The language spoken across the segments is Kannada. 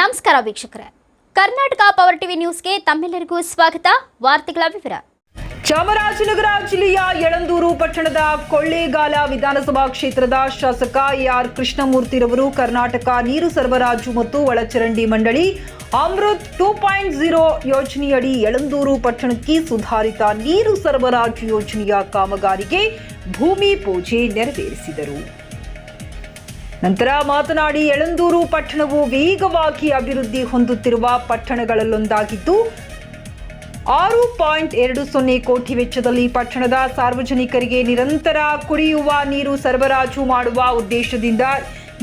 ನಮಸ್ಕಾರ ವೀಕ್ಷಕರೇ. ಕರ್ನಾಟಕ ಪವರ್ ಟಿವಿ ನ್ಯೂಸ್ಗೆ ತಮ್ಮೆಲ್ಲರಿಗೂ ಸ್ವಾಗತ. ವಾರ್ತೆಗಳ ವಿವರ. ಚಾಮರಾಜನಗರ ಜಿಲ್ಲೆಯ ಯಳಂದೂರು ಪಟ್ಟಣದ ಕೊಳ್ಳೇಗಾಲ ವಿಧಾನಸಭಾ ಕ್ಷೇತ್ರದ ಶಾಸಕ ಎಆರ್ ಕೃಷ್ಣಮೂರ್ತಿರವರು ಕರ್ನಾಟಕ ನೀರು ಸರಬರಾಜು ಮತ್ತು ಒಳಚರಂಡಿ ಮಂಡಳಿ ಅಮೃತ್ ಟೂ ಪಾಯಿಂಟ್ ಜೀರೋ ಯೋಜನೆಯಡಿ ಯಳಂದೂರು ಪಟ್ಟಣಕ್ಕೆ ಸುಧಾರಿತ ನೀರು ಸರಬರಾಜು ಯೋಜನೆಯ ಕಾಮಗಾರಿಗೆ ಭೂಮಿ ಪೂಜೆ ನೆರವೇರಿಸಿದರು. ನಂತರ ಮಾತನಾಡಿ ಯಳಂದೂರು ಪಟ್ಟಣವು ವೇಗವಾಗಿ ಅಭಿವೃದ್ಧಿ ಹೊಂದುತ್ತಿರುವ ಪಟ್ಟಣಗಳಲ್ಲೊಂದಾಗಿದ್ದು, ಆರು ಪಾಯಿಂಟ್ ಎರಡು ಸೊನ್ನೆ ಕೋಟಿ ವೆಚ್ಚದಲ್ಲಿ ಪಟ್ಟಣದ ಸಾರ್ವಜನಿಕರಿಗೆ ನಿರಂತರ ಕುಡಿಯುವ ನೀರು ಸರಬರಾಜು ಮಾಡುವ ಉದ್ದೇಶದಿಂದ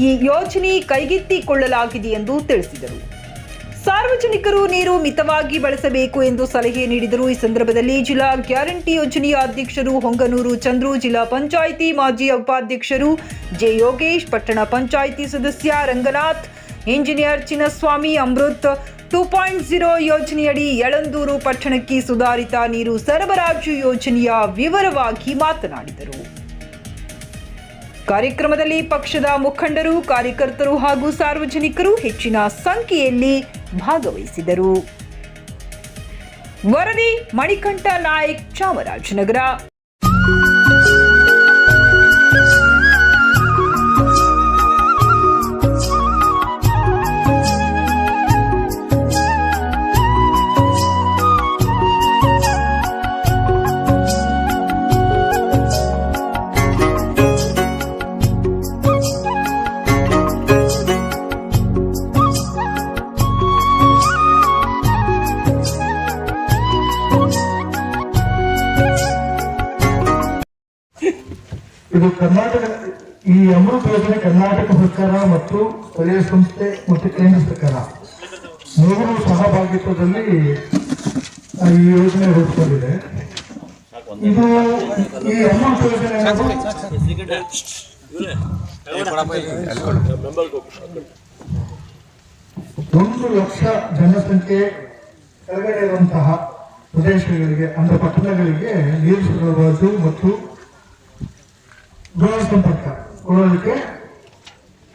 ಈ ಯೋಜನೆ ಕೈಗೆತ್ತಿಕೊಳ್ಳಲಾಗಿದೆ ಎಂದು ತಿಳಿಸಿದರು. ಸಾರ್ವಜನಿಕರು ನೀರು ಮಿತವಾಗಿ ಬಳಸಬೇಕು ಎಂದು ಸಲಹೆ ನೀಡಿದರು. ಈ ಸಂದರ್ಭದಲ್ಲಿ ಜಿಲ್ಲಾ ಗ್ಯಾರಂಟಿ ಯೋಜನೆಯ ಅಧ್ಯಕ್ಷರು ಹೊಂಗನೂರು ಚಂದ್ರು, ಜಿಲ್ಲಾ ಪಂಚಾಯಿತಿ ಮಾಜಿ ಉಪಾಧ್ಯಕ್ಷರು ಜೆ ಯೋಗೇಶ್, ಪಟ್ಟಣ ಪಂಚಾಯಿತಿ ಸದಸ್ಯ Ranganath, engineer Chinnaswamy Amrut. Two point zero ಯೋಜನೆಯಡಿ ಯಳಂದೂರು ಪಟ್ಟಣಕ್ಕೆ ಸುಧಾರಿತ ನೀರು ಸರಬರಾಜು ಯೋಜನೆಯ ವಿವರವಾಗಿ ಮಾತನಾಡಿದರು. ಕಾರ್ಯಕ್ರಮದಲ್ಲಿ ಪಕ್ಷದ ಮುಖಂಡರು, ಕಾರ್ಯಕರ್ತರು ಹಾಗೂ ಸಾರ್ವಜನಿಕರು ಹೆಚ್ಚಿನ ಸಂಖ್ಯೆಯಲ್ಲಿ ಭಾಗವಹಿಸಿದರು. ವರದಿ ಮಣಿಕಂಠ ನಾಯಕ್ ಚಾಮರಾಜನಗರ. ಇದು ಕರ್ನಾಟಕ, ಈ ಅಮೃತ್ ಯೋಜನೆ ಕರ್ನಾಟಕ ಸರ್ಕಾರ ಮತ್ತು ಸ್ಥಳೀಯ ಸಂಸ್ಥೆ ಮತ್ತು ಕೇಂದ್ರ ಸರ್ಕಾರ. ಮೂರು ಸಹಭಾಗಿತ್ವದಲ್ಲಿ ಈ ಯೋಜನೆ ರೂಪಿಸಲಿದೆ ಇದು ಈ ಅಮೃತ ಯೋಜನೆ ಒಂದು ಲಕ್ಷ ಜನಸಂಖ್ಯೆ ಕೆಳಗಡೆ ಇರುವಂತಹ ಪ್ರದೇಶಗಳಿಗೆ, ಅಂದ್ರೆ ಪಟ್ಟಣಗಳಿಗೆ ನೀರು ಸರಬರಾಜು ಮತ್ತು ದೂರ ಸಂಪರ್ಕ ಕೊಡೋದಕ್ಕೆ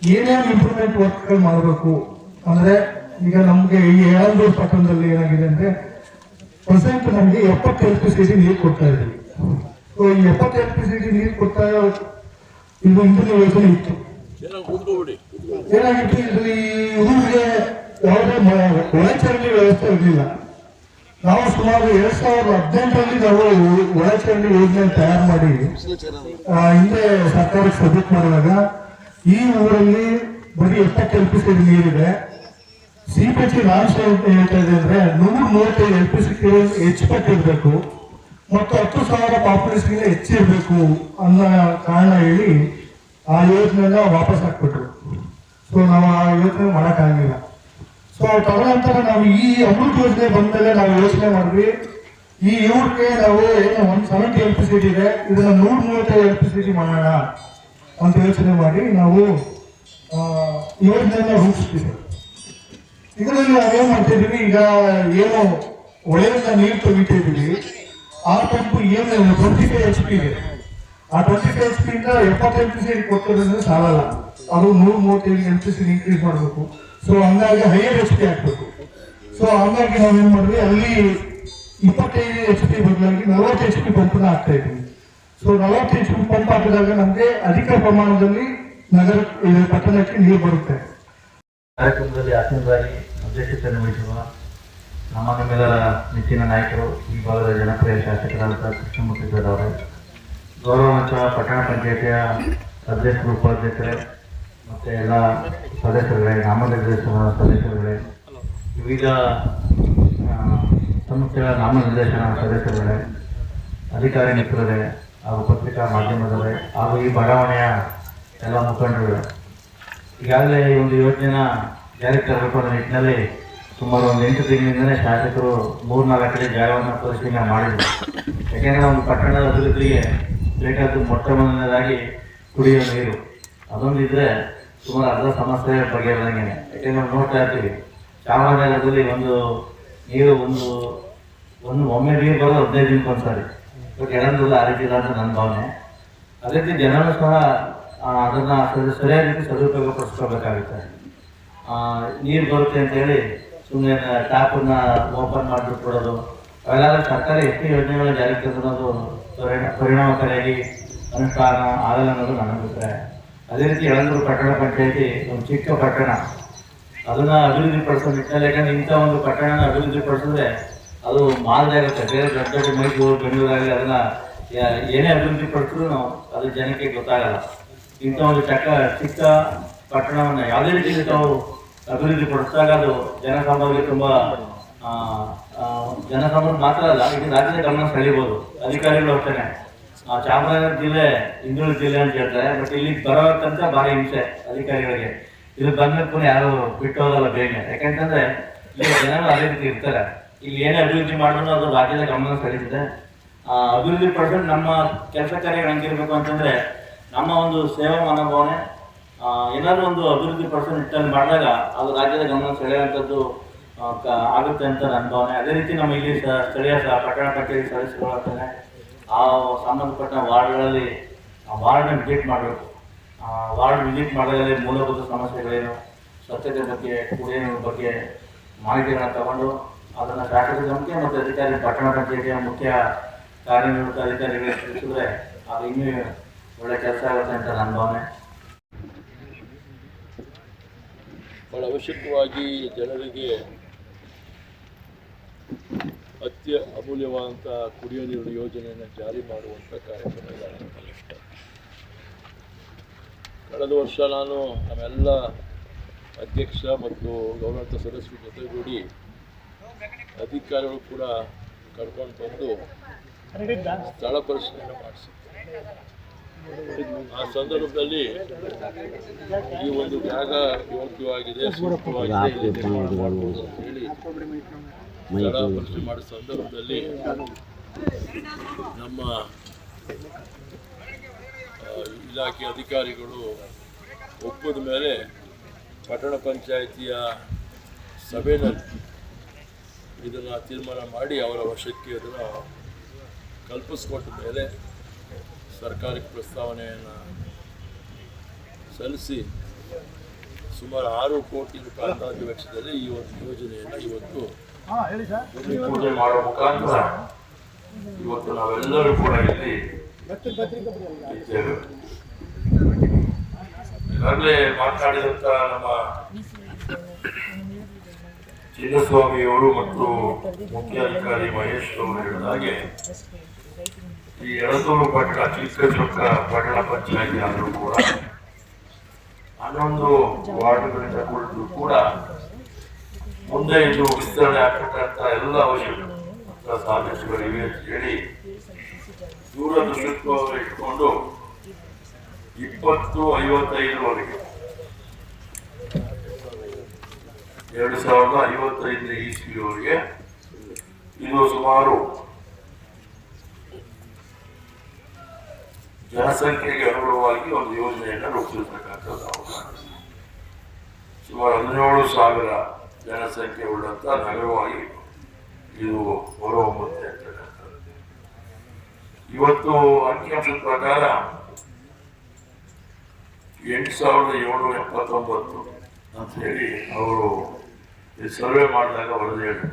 ಏನೇನು ಇಂಪ್ರೂವ್ಮೆಂಟ್ ವರ್ಕ್ಗಳು ಮಾಡಬೇಕು ಅಂದ್ರೆ ಈಗ ನಮಗೆ ಈ ಯಳಂದೂರು ಪಟ್ಟಣದಲ್ಲಿ ಏನಾಗಿದೆ ಅಂದ್ರೆ ಪ್ರೆಸೆಂಟ್ ನಮಗೆ ಎಪ್ಪತ್ತು ಎಲ್ ಪಿ ಸಿ ಡಿ ನೀರು ಕೊಡ್ತಾ ಇದ್ದೀವಿ ಈ ಎಪ್ಪತ್ತೆಲ್ ಪಿ ಸಿ ಡಿ ನೀರು ಕೊಡ್ತಾ ಇದು ಹಿಂದಿನ ಯೋಜನೆ ಇತ್ತು. ಏನಾಗಿತ್ತು? ಈ ಊರಿಗೆ ಯಾವುದೇ ಒಳಚರಂಡಿ ವ್ಯವಸ್ಥೆ ಇರಲಿಲ್ಲ. ನಾವು ಸುಮಾರು ಎರಡ್ ಸಾವಿರದ ಹದಿನೆಂಟರಲ್ಲಿ ನಾವು ಒಳಚರಂಡಿ ಯೋಜನೆ ತಯಾರು ಮಾಡಿ ಹಿಂದೆ ಸರ್ಕಾರಕ್ಕೆ ಸಬ್ಮಿಟ್ ಮಾಡಿದಾಗ ಈ ಊರಲ್ಲಿ ಬರೀ ಎಪ್ಪತ್ತು ಎಲ್ ಪಿ ಸಿ ನೀರಿದೆ. ಸಿ ಪಿ ಸಿ ನಾನ್ ಹೇಳ್ತಾ ಇದೆ ಅಂದ್ರೆ ನೂರ ಮೂವತ್ತೈದು ಎಲ್ ಪಿ ಸಿ ಹೆಚ್ಚು ಪಟ್ಟಿರ್ಬೇಕು ಮತ್ತು ಹತ್ತು ಸಾವಿರ ಪಾಪ್ಯುಲೇಷನ್ಗೆ ಹೆಚ್ಚಿರಬೇಕು ಅನ್ನೋ ಕಾರಣ ಹೇಳಿ ಆ ಯೋಜನೆನ ವಾಪಸ್ ಹಾಕ್ಬಿಟ್ರು. ಸೊ ನಾವು ಆ ಯೋಜನೆ ಮಾಡೋಕ್ಕಾಗಿಲ್ಲ. ಸೊ ತದನಂತರ ನಾವು ಈ ಅಮೃತ ಯೋಜನೆ ಬಂದ್ಮೇಲೆ ನಾವು ಯೋಚನೆ ಮಾಡಿದ್ವಿ. ಈ ಇವ್ರಿಗೆ ನಾವು ಏನು ಒಂದ್ ಸೆವೆಂಟಿ ಎಲ್ ಪಿ ಸಿ ಇದೆ, ಇದನ್ನ ನೂರ ಮೂವತ್ತೈದು ಎಲ್ ಪಿ ಸಿ ಮಾಡೋಣ ಅಂತ ಯೋಚನೆ ಮಾಡಿ ನಾವು ಯೋಜನೆಯನ್ನ ರೂಪಿಸ್ತೀವಿ. ಇದರಲ್ಲಿ ನಾವೇನ್ ಮಾಡ್ತಿದ್ದೀವಿ ಈಗ ಏನು ಒಳೆಯಿಂದ ನೀರು ತೆಗಿತಿದೀವಿ ಆ ಪಂಪ್ ಏನು ಟ್ವೆಂಟಿ ಫೈವ್ ಎಚ್ ಪಿ ಇದೆ. ಆ ಟ್ವೆಂಟಿ ಫೈವ್ ಎಚ್ ಪಿ ಇಂದ ಎಪ್ಪತ್ತು ಎಲ್ ಪಿ ಸಿ ಕೊಟ್ಟೋದ್ರೆ ಸಾಲಲ್ಲ. ಅದು ನೂರ ಮೂವತ್ತೈದು ಎಲ್ ಪಿ ಸಿ ಇನ್ಕ್ರೀಸ್ ಮಾಡಬೇಕು. ಸೊ ಹಂಗಾಗಿ ಹೈಯರ್ ಎಚ್ ಪಿ ಹಾಕ್ಬೇಕು ಸೊ ಹಂಗಾಗಿ ನಾವೇನು ಮಾಡಿದ್ವಿ? ಅಲ್ಲಿ ಇಪ್ಪತ್ತೈದು ಎಚ್ ಪಿ ಬದಲಾಗಿ ನಲವತ್ತು ಎಚ್ ಪಿ ಪಂಪ್ನ ಹಾಕ್ತಾ ಇದ್ವಿ. ಸೊ ನಲವತ್ತು ಎಚ್ ಪಿ ಪಂಪ್ ಹಾಕಿದಾಗ ನಮಗೆ ಅಧಿಕ ಪ್ರಮಾಣದಲ್ಲಿ ನಗರ ಪಟ್ಟಣಕ್ಕೆ ನೀರು ಬರುತ್ತೆ. ಕಾರ್ಯಕ್ರಮದಲ್ಲಿ ಆಸೀನರಾಗಿ ಅಧ್ಯಕ್ಷತೆಯನ್ನು ವಹಿಸುವ ನಮ್ಮ ನೆಚ್ಚಿನ ನಾಯಕರು, ಈ ಭಾಗದ ಜನಪ್ರಿಯ ಶಾಸಕರಾದ ಕೃಷ್ಣಮೂರ್ತಿ ಸರ್ ಅವರೇ. ಗೌರವಾನ್ವಿತ ಪಟ್ಟಣ ಪಂಚಾಯತಿಯ ಅಧ್ಯಕ್ಷರು, ಉಪಾಧ್ಯಕ್ಷರೇ, ಮತ್ತು ಎಲ್ಲ ಸದಸ್ಯರುಗಳೇ ನಾಮನಿರ್ದೇಶನ ಸದಸ್ಯರುಗಳೇ, ವಿವಿಧ ಸಂಸ್ಥೆಗಳ ನಾಮನಿರ್ದೇಶನ ಸದಸ್ಯರುಗಳೇ, ಅಧಿಕಾರಿ ಮಿತ್ರರೇ ಹಾಗೂ ಪತ್ರಿಕಾ ಮಾಧ್ಯಮದವರೇ ಹಾಗೂ ಈ ಬಡಾವಣೆಯ ಎಲ್ಲ ಮುಖಂಡರುಗಳೇ. ಈಗಾಗಲೇ ಈ ಒಂದು ಯೋಜನೆನ ಜಾರಿಗೆ ತರಬೇಕು ನಿಟ್ಟಿನಲ್ಲಿ ಸುಮಾರು ಒಂದು ಎಂಟು ತಿಂಗಳಿಂದಲೇ ಶಾಸಕರು ಮೂರ್ನಾಲ್ಕು ಕಡೆ ಜಾಗವನ್ನು ಪರಿಶೀಲನೆ ಮಾಡಿದರು. ಯಾಕೆಂದರೆ ಒಂದು ಪಟ್ಟಣದ ಅಭಿವೃದ್ಧಿಗೆ ಬೇಕಾದ್ದು ಮೊಟ್ಟ ಮೊದಲನೇದಾಗಿ ಕುಡಿಯುವ ನೀರು. ಅದೊಂದಿದ್ರೆ ಸುಮಾರು ಅರ್ಧ ಸಮಸ್ಯೆ ಬಗೆಹರಿದಂಗೆ ಯಾಕೆಂದ್ರೆ ನಾವು ನೋಡ್ತಾ ಇರ್ತೀವಿ. ಚಾಮರಾಜನಗರದಲ್ಲಿ ಒಂದು ನೀರು ಒಂದು ಒಂದು ಒಮ್ಮೆ ನೀರು ಬರೋದು ಹದಿನೈದು ದಿನಕ್ಕೆ ಒಂದ್ಸಾರಿ. ಬಟ್ ಎಳಂದೂರಲ್ಲಿ ಆ ರೀತಿ ಇಲ್ಲ ಅಂತ ನನ್ನ ಭಾವನೆ. ಅದೇ ರೀತಿ ಜನರು ಸಹ ಅದನ್ನು ಅದನ್ನ ಸರಿ- ಸರಿಯಾದ ರೀತಿ ಸದುಪಯೋಗ ಪಡಿಸ್ಕೋಬೇಕಾಗುತ್ತೆ ನೀರು ಬರುತ್ತೆ ಅಂತೇಳಿ ಸುಮ್ಮನೆ ಟ್ಯಾಪನ್ನ ಓಪನ್ ಮಾಡಿಬಿಟ್ಟು ಕೊಡೋದು ಅವೆಲ್ಲ ಸರ್ಕಾರ ಎಷ್ಟು ಯೋಜನೆಗಳನ್ನ ಜಾರಿಗೆ ತಂದ್ರು ಅದು ಪರಿಣ ಪರಿಣಾಮಕಾರಿಯಾಗಿ ಅನುಷ್ಠಾನ ಆಗಲ್ಲ ಅನ್ನೋದು ನನ್ನ ಅಭಿಪ್ರಾಯ. ಅದೇ ರೀತಿ ಯಳಂದೂರು ಪಟ್ಟಣ ಪಂಚಾಯಿತಿ ಒಂದು ಚಿಕ್ಕ ಪಟ್ಟಣ ಅದನ್ನ ಅಭಿವೃದ್ಧಿ ಪಡಿಸೋ ನಿಟ್ಟಿನಲ್ಲಿ ಯಾಕಂದ್ರೆ ಇಂಥ ಒಂದು ಪಟ್ಟಣನ ಅಭಿವೃದ್ಧಿ ಪಡಿಸಿದ್ರೆ ಅದು ಮಾದರಿ ಆಗುತ್ತೆ ಬೇರೆ ದೊಡ್ಡ ದೊಡ್ಡ ಮೈಸೂರು ಬೆಂಗಳೂರಾಗಲಿ ಅದನ್ನ ಏನೇ ಅಭಿವೃದ್ಧಿ ಪಡಿಸಿದ್ರು ಅದು ಜನಕ್ಕೆ ಗೊತ್ತಾಗಲ್ಲ. ಇಂಥ ಒಂದು ಚಕ್ಕ, ಚಿಕ್ಕ ಪಟ್ಟಣವನ್ನು ಯಾವುದೇ ರೀತಿಯಲ್ಲಿ ತಾವು ಅಭಿವೃದ್ಧಿ ಪಡಿಸಿದಾಗ ಅದು ಜನಸಾಮಾನ್ಯರಿಗೆ ತುಂಬ ಜನಸಾಮಾನ್ಯ ಮಾತ್ರ ಅಲ್ಲ, ಇದು ರಾಜ್ಯದ ಗಮನ ಸೆಳೀಬೋದು ಅಧಿಕಾರಿಗಳು ಹೋಗ್ತಾನೆ ಚಾಮರಾಜನಗರ ಜಿಲ್ಲೆ ಹಿಂದುಳಿದ ಜಿಲ್ಲೆ ಅಂತ ಹೇಳ್ತಾರೆ. ಬಟ್ ಇಲ್ಲಿ ಬರೋಕ್ಕಂತ ಭಾರಿ ಹಿಂಸೆ ಅಧಿಕಾರಿಗಳಿಗೆ. ಇದು ಬಂದ್ಮೇಲೆ ಪುನಃ ಯಾರು ಬಿಟ್ಟು ಹೋಗಲ್ಲ ಬೇಗ. ಯಾಕಂತಂದ್ರೆ ಇಲ್ಲಿ ಜನರು ಅದೇ ರೀತಿ ಇರ್ತಾರೆ. ಇಲ್ಲಿ ಏನೇ ಅಭಿವೃದ್ಧಿ ಮಾಡಿದ್ರು ಅದು ರಾಜ್ಯದ ಗಮನ ಸೆಳೀತಿದೆ ಆ, ಅಭಿವೃದ್ಧಿ ಪಡಿಸಲು ನಮ್ಮ ಕೆಲಸ ಕಾರ್ಯಗಳು ಹೆಂಗಿರ್ಬೇಕು ಅಂತಂದ್ರೆ ನಮ್ಮ ಒಂದು ಸೇವಾ ಮನೋಭಾವನೆ ಆ, ಏನಾದ್ರು ಒಂದು ಅಭಿವೃದ್ಧಿ ಪಡಿಸೋ ನಿಟ್ಟಿನಲ್ಲಿ ಮಾಡಿದಾಗ ಅದು ರಾಜ್ಯದ ಗಮನ ಸೆಳೆಯುವಂಥದ್ದು ಆಗುತ್ತೆ ಅಂತ ನನ್ನ ಭಾವನೆ. ಅದೇ ರೀತಿ ನಮ್ಮ ಇಲ್ಲಿ ಸ್ಥಳೀಯ ಪಟ್ಟಣ ಕಚೇರಿ ಸದಸ್ಯರು ಆ ಸಂಬಂಧಪಟ್ಟ ವಾರ್ಡ್ಗಳಲ್ಲಿ ಆ ವಾರ್ಡ್ನ ವಿಸಿಟ್ ಮಾಡಬೇಕು. ಆ, ವಾರ್ಡ್ ವಿಸಿಟ್ ಮಾಡೋದ್ರಲ್ಲಿ ಮೂಲಭೂತ ಸಮಸ್ಯೆಗಳೇನು, ಸ್ವಚ್ಛತೆ ಬಗ್ಗೆ ಕುಡಿಯೋ ಬಗ್ಗೆ ಮಾಹಿತಿಗಳನ್ನ ತಗೊಂಡು ಅದನ್ನು ಶಾಸಕ ಗಮನಕ್ಕೆ ಮತ್ತು ಅಧಿಕಾರಿ, ಪಟ್ಟಣ ಪಂಚಾಯತಿಯ ಮುಖ್ಯ ಕಾರ್ಯನಿರ್ವಹಿತ ಅಧಿಕಾರಿಗಳಿಗೆ ತಿಳಿಸಿದ್ರೆ ಅದು ಇನ್ನೂ ಒಳ್ಳೆ ಕೆಲಸ ಆಗುತ್ತೆ ಅಂತ ನನ್ನ ಭಾವನೆ. ಭಾಳ ಅವಶ್ಯಕವಾಗಿ ಜನರಿಗೆ ಅತ್ಯ ಅಮೂಲ್ಯವಾದಂಥ ಕುಡಿಯೋ ನೀರಿನ ಯೋಜನೆಯನ್ನು ಜಾರಿ ಮಾಡುವಂಥ ಕಾರ್ಯಕ್ರಮ ಕಳೆದ ವರ್ಷ ನಾನು ನಮ್ಮೆಲ್ಲ ಅಧ್ಯಕ್ಷ ಮತ್ತು ಗೌರವಾಂತ ಸದಸ್ಯರ ಜೊತೆಗೂಡಿ ಅಧಿಕಾರಿಗಳು ಕೂಡ ಕರ್ಕೊಂಡು ಬಂದು ಸ್ಥಳ ಪರಿಶೀಲನೆ ಮಾಡಿಸಿದ್ದೆ. ಆ ಸಂದರ್ಭದಲ್ಲಿ ಈ ಒಂದು ಜಾಗ ಯೋಗ್ಯವಾಗಿದೆ ಸೂಕ್ತವಾಗಿದೆ ಹೇಳಿ ಸ್ಥಳ ಮಾಡುವ ಸಂದರ್ಭದಲ್ಲಿ ನಮ್ಮ ಇಲಾಖೆ ಅಧಿಕಾರಿಗಳು ಒಪ್ಪದ ಮೇಲೆ ಪಟ್ಟಣ ಪಂಚಾಯಿತಿಯ ಸಭೆಯಲ್ಲಿ ಇದನ್ನು ತೀರ್ಮಾನ ಮಾಡಿ ಅವರ ವಶಕ್ಕೆ ಅದನ್ನು ಕಲ್ಪಿಸ್ಕೊಟ್ಟ ಮೇಲೆ ಸರ್ಕಾರಕ್ಕೆ ಪ್ರಸ್ತಾವನೆಯನ್ನು ಸಲ್ಲಿಸಿ ಸುಮಾರು ಆರು ಕೋಟಿ ರೂಪಾಯಿ ಅಂದಾಜು ವೆಚ್ಚದಲ್ಲಿ ಈ ಒಂದು ಯೋಜನೆಯನ್ನು ಇವತ್ತು ಭೂಮಿ ಪೂಜೆ ಮಾಡುವ ಮುಖಾಂತರ ಇವತ್ತು ನಾವೆಲ್ಲರೂ ಕೂಡ ಇಲ್ಲಿ ಇದ್ದೇವೆ. ಈಗಾಗಲೇ ಮಾತನಾಡಿದಂತ ನಮ್ಮ ಚಿನ್ನಸ್ವಾಮಿಯವರು ಮತ್ತು ಮುಖ್ಯ ಅಧಿಕಾರಿ ಮಹೇಶ್ ಅವರು ಹೇಳಿದ ಹಾಗೆ, ಈ ಎರಡೂರು ಪಟ್ಟಣ ಚಿಕ್ಕ ಚೊಕ್ಕ ಪಟ್ಟಣ ಪಂಚಾಯತಿ ಆದರೂ ಕೂಡ, ಹನ್ನೊಂದು ವಾರ್ಡ್ಗಳಿಂದ ಕುಳಿತು ಕೂಡ ಮುಂದೆ ಇದು ವಿಸ್ತರಣೆ ಆಗ್ತಕ್ಕಂಥ ಎಲ್ಲ ಅವಶ್ಯಕ ಸಾಧ್ಯತೆಗಳಿವೆ ಅಂತ ಹೇಳಿ ದೂರದೃಷ್ಟಿತ್ವವನ್ನು ಇಟ್ಕೊಂಡು ಇಪ್ಪತ್ತು ಐವತ್ತೈದರವರೆಗೆ, ಎರಡು ಸಾವಿರದ ಐವತ್ತೈದನೇ ಇಸ್ವಿಯವರೆಗೆ ಇದು ಸುಮಾರು ಜನಸಂಖ್ಯೆಗೆ ಅನುಗುಣವಾಗಿ ಒಂದು ಯೋಜನೆಯನ್ನು ರೂಪಿಸಿರ್ತಕ್ಕಂಥದ್ದು ಅವಕಾಶ ಸುಮಾರು ಹದಿನೇಳು ಸಾವಿರ ಜನಸಂಖ್ಯೆ ಉಳ್ಳಂತ ನಗರವಾಗಿ ಇದು ಹೊರಹೊಮ್ಮುತ್ತೆ ಹೇಳ್ತಾರೆ ಇವತ್ತು ಅಂಕಿಅಂಶದ ಪ್ರಕಾರ ಎಂಟು ಸಾವಿರದ ಏಳ್ನೂರ ಎಪ್ಪತ್ತೊಂಬತ್ತು ಅಂತ ಹೇಳಿ ಅವರು ಸರ್ವೆ ಮಾಡಿದಾಗ ವರದಿ ಹೇಳಿದ್ರು